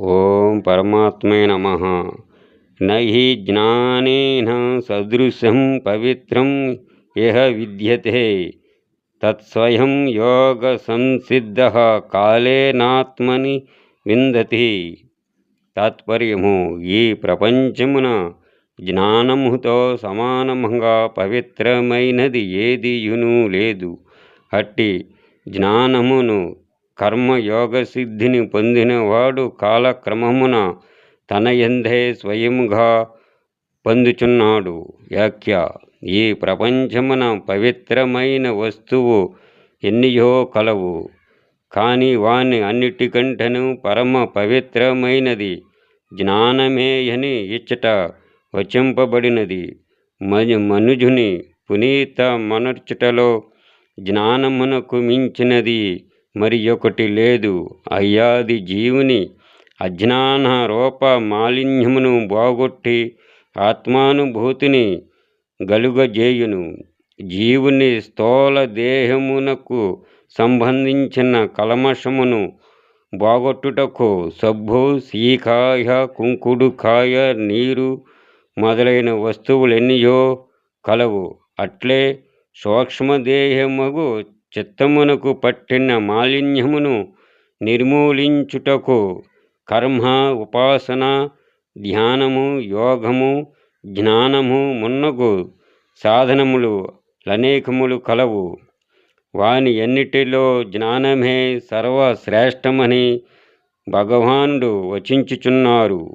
ఓం పరమాత్మే నమ. నహి జ్ఞానేన సదృశం పవిత్రం ఇహ విద్యతే. తత్స్వయం యోగ సంసిద్ధ కాలేనాత్మని విందతి. తాత్పర్యము ఈ ప్రపంచమున జ్ఞానముతో సమానముగా పవిత్రమైనది ఏదియును లేదు. అట్టి జ్ఞానమును కర్మయోగ సిద్ధిని పొందినవాడు కాలక్రమమున తన ఎందే స్వయముగా పొందుచున్నాడు. వ్యాఖ్య ఈ ప్రపంచమున పవిత్రమైన వస్తువు ఎన్నియో కలవు కానీ వాని అన్నిటికంటను పరమ పవిత్రమైనది జ్ఞానమేయని ఇచ్చట వచింపబడినది. మను మనుజుని పునీత మనర్చుటలో జ్ఞానమునకు మించినది. మరి ఒకటి లేదు. అయ్యాది జీవుని అజ్ఞాన రూప మాలిన్యమును బాగొట్టి ఆత్మానుభూతిని గలుగజేయును. జీవుని స్థూల దేహమునకు సంబంధించిన కలమషమును బాగొట్టుటకు సబ్బు సీకాయ కుంకుడుకాయ నీరు మొదలైన వస్తువులెన్నయో కలవు. అట్లే సూక్ష్మదేహమగు చిత్తమునకు పట్టిన మాలిన్యమును నిర్మూలించుటకు కర్మ ఉపాసన ధ్యానము యోగము జ్ఞానము మున్నగు సాధనములు అనేకములు కలవు. వాని ఎన్నిటిలో జ్ఞానమే సర్వశ్రేష్టమని భగవానుడు వచించుచున్నారు.